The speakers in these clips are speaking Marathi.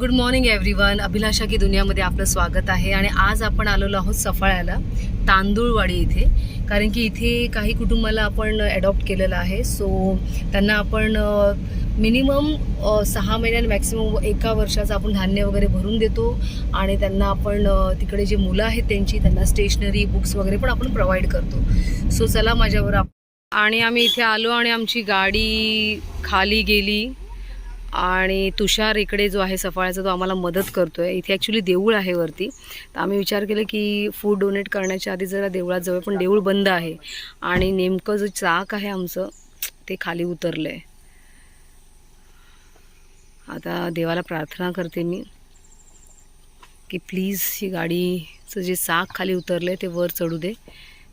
गुड मॉर्निंग एव्हरीवन अभिलाषा की दुनियामध्ये आपलं स्वागत आहे आणि आज आपण आलेलो आहोत सफाळ्याला तांदूळवाडी इथे. कारण की इथे काही कुटुंबाला आपण ॲडॉप्ट केलेलं आहे. सो त्यांना आपण मिनिमम सहा महिन्यात मॅक्सिमम एका वर्षाचं आपण धान्य वगैरे भरून देतो. आणि त्यांना आपण तिकडे जे मुलं आहेत त्यांची त्यांना स्टेशनरी बुक्स वगैरे पण आपण प्रोव्हाइड करतो. सो चला माझ्यावर आणि आम्ही इथे आलो आणि आमची गाडी खाली गेली. आणि तुषार इकडे जो आहे सफाळ्याचा तो आम्हाला मदत करतो आहे इथे ॲक्च्युली देऊळ आहे वरती. तर आम्ही विचार केला की फूड डोनेट करण्याच्या आधी जरा देवळात पण देऊळ बंद आहे. आणि नेमकं जो चाक आहे आमचं ते खाली उतरलं आहे आता देवाला प्रार्थना करते मी की प्लीज ही गाडीचं जे चाक खाली उतरलं आहे ते वर चढू दे.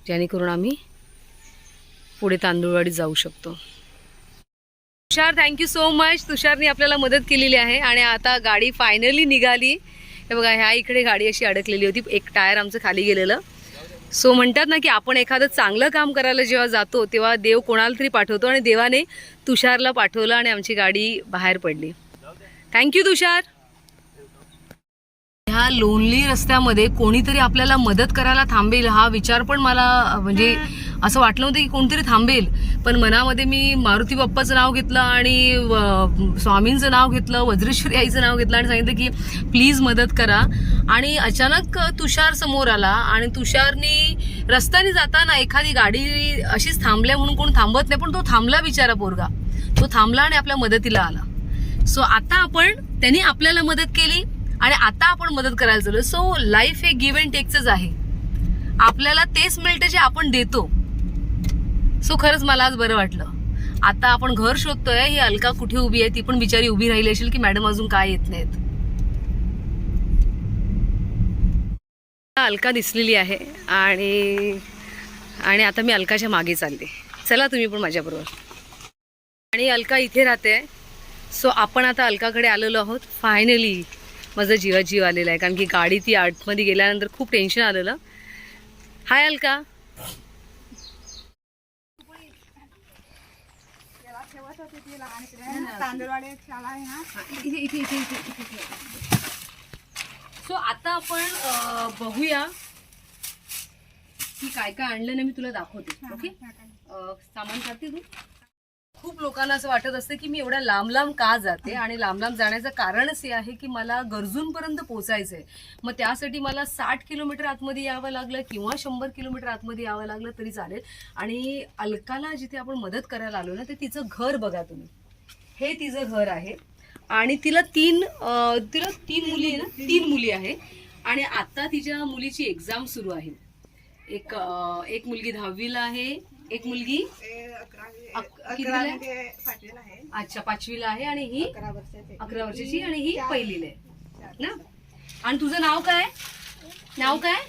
जेणेकरून आम्ही पुढे तांदूळवाडीत जाऊ शकतो. Tushar thank you so much तुषारने आपल्याला मदत केलेली आहे आणि आता गाडी फायनली निघाली. हे बघा ह्या इकडे गाडी अशी अडकलेली होती. एक टायर आमचं खाली गेलेलं. सो म्हणतात ना की आपण एखादं चांगलं काम करायला जेव्हा जातो तेव्हा देव कोणाला तरी पाठवतो आणि देवाने तुषारला पाठवलं आणि आमची गाडी बाहेर पडली. Thank you Tushar. ह्या लोनली रस्त्यामध्ये कोणीतरी आपल्याला मदत करायला थांबेल हा विचार पण मला म्हणजे असं वाटलं होतं की कोणतरी थांबेल. पण मनामध्ये मी मारुती बाप्पाचं नाव घेतलं आणि स्वामींचं नाव घेतलं वज्रेश्वरी आईचं नाव घेतलं आणि सांगितलं की प्लीज मदत करा. आणि अचानक तुषार समोर आला आणि तुषारनी रस्त्याने जाताना एखादी गाडी अशीच थांबल्या म्हणून कोण थांबत नाही पण तो थांबला बिचारा पोरगा. तो थांबला आणि आपल्या मदतीला आला. सो आता आपण त्यांनी आपल्याला मदत केली. आणि आता आपण मदत करायला चालू सो लाईफ हे गिव्ह अँड टेकच आहे. आपल्याला तेच मिळतं जे आपण देतो. सो खरंच मला आज बरं वाटलं. आता आपण घर शोधतोय ही अलका कुठे उभी आहे ती पण बिचारी उभी राहिली असेल की मॅडम अजून काय येत नाहीत. अलका दिसलेली आहे आणि आणि आता मी अलकाच्या मागे चालले. चला तुम्ही पण माझ्याबरोबर. आणि अलका इथे राहते. सो आपण आता अलकाकडे आलेलो आहोत. फायनली माझा जीवा जीव आलेला आहे. कारण की गाडी ती आतमध्ये गेल्यानंतर खूप टेन्शन आलेलं. हाय अलका. सो आता आपण बघूया की काय काय आणलं ना मी तुला दाखवते. ओके सामान करते तू. खूप लोकांना असं वाटत असतं की मी एवढ्या लांब लांब का जाते आणि लांब लांब जाण्याचं कारणच हे आहे की मला गरजूंपर्यंत पोहोचायचं आहे मग त्यासाठी मला साठ किलोमीटर आतमध्ये यावं लागलं किंवा शंभर किलोमीटर आतमध्ये यावं लागलं तरी चालेल. आणि अलकाला जिथे आपण मदत करायला आलो ना ते तिचं घर बघा तुम्ही. हे तिचं घर आहे. आणि तिला तीन तिला तीन मुली आहे ना तीन मुली आहे. आणि आता तिच्या मुलीची एक्झाम सुरू आहे. एक एक मुलगी दहावीला आहे एक मुलगी आहे? अच्छा पाचवीला आहे आणि ही अकरा वर्षाचे आणि ही पहिलीला आहे. ना? आणि तुझं नाव काय? नाव काय.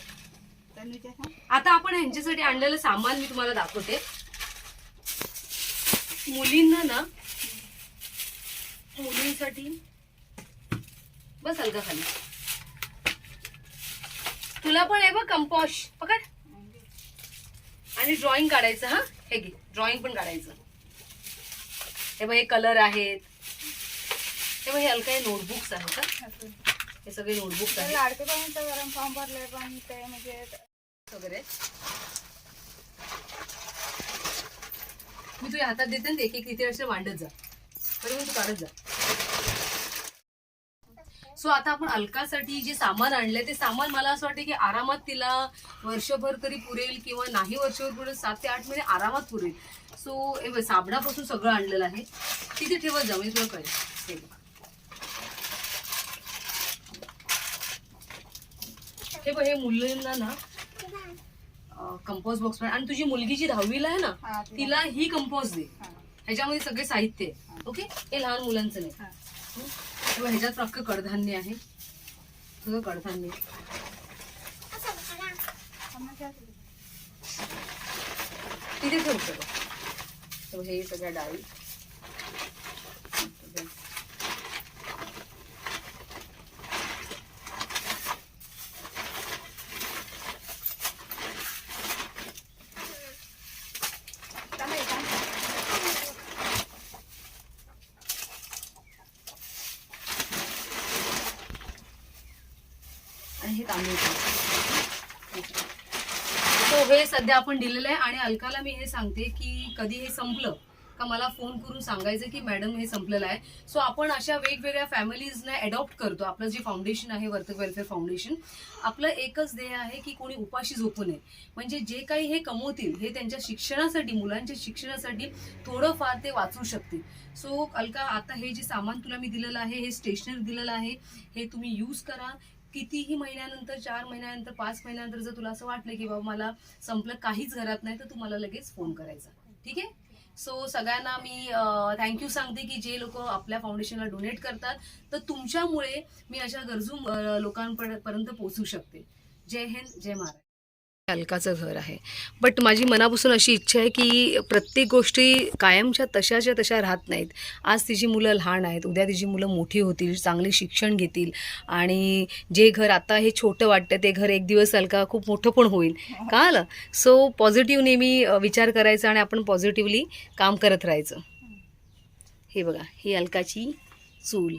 आता आपण ह्यांच्यासाठी आणलेलं सामान मी तुम्हाला दाखवते. मुलींना ना मुलींसाठी बस अलका खाली. तुला पण आहे बघ कंपोस्ट पकड. आणि ड्रॉइंग काढायचं हा? हे घे. ड्रॉइंग पण काढायचं. हे बघ हे कलर आहेत. हे बघ हे अलका हे नोटबुक्स आहेत का हे सगळे नोटबुक्स आहेत. लाडके बहिणीचं गरम फॉर्म भरले पण ते म्हणजे वगैरे. मी तुझ्या हातात देते ना एक एक तिथे असे मांडत जा. बरोबर तू काढत जा. सो आता आपण अलकासाठी जे सामान आणलंय ते सामान मला असं वाटतं की आरामात तिला वर्षभर तरी पुरेल किंवा नाही वर्षभर पुरेल सात ते आठ महिने आरामात पुरेल. सो हे बघ, साबणापासून सगळं आणलेलं आहे. तिथे ठेवत जा म्हणजे तुला कळेल. हे बघ. हे मुलींना ना कंपोस्ट बॉक्स आणि तुझी मुलगी जी दहावीला आहे ना तिला- ही कंपोस्ट दे. ह्याच्यामध्ये सगळे साहित्य आहे. ओके? हे लहान मुलांचं नाही? किंवा ह्याच्यात अख्खं कडधान्य आहे. सगळं कडधान्य. तिथे ठेवू हे सगळ्या डाळी चालेल का? हे तांदूळ सो हे सध्या आपण दिलेलं आहे आणि अलकाला मी हे सांगते की कधी हे संपलं का मला फोन करून सांगायचं की मॅडम हे संपलेलं आहे. सो आपण अशा वेगवेगळ्या फॅमिलीजना अडॉप्ट करतो. आपलं जे फाउंडेशन आहे वर्तक वेलफेअर फाउंडेशन आपलं एकच ध्येय आहे की कोणी उपाशी झोपू नये. म्हणजे जे काही हे कमवतील हे त्यांच्या शिक्षणासाठी मुलांच्या शिक्षणासाठी थोडंफार ते वाचू शकतील. सो अलका आता हे जे सामान तुला मी दिलेलं आहे हे स्टेशनरी दिलेलं आहे हे तुम्ही यूज करा. कितीही महिन्यानंतर चार महिन्यानंतर पाच महिन्यानंतर जर तुला असं वाटलं की बाबा मला संपलं काहीच घरात नाही तर तुम्हाला लगेच फोन करायचा. ठीक आहे? सो सगळ्यांना मी थँक्यू सांगते की जे लोक आपल्या फाउंडेशनला डोनेट करतात तर तुमच्यामुळे मी अशा गरजू लोकांपर्यंत पोहोचू शकते. जय हिंद जय महाराज अलकाचं घर आहे. बट माझी मनापासून अशी इच्छा आहे की प्रत्येक गोष्टी कायमच्या तशाच्या तशा राहत नाहीत. आज तिची मुलं लहान आहेत उद्या तिची मुलं मोठी होतील चांगले शिक्षण घेतील आणि जे घर आता हे छोटं वाटतं ते घर एक दिवस अलका खूप मोठं पण होईल. का आलं? सो पॉझिटिव्ह नेहमी विचार करायचा आणि आपण पॉझिटिव्हली काम करत राहायचं. हे बघा ही अलकाची चूल.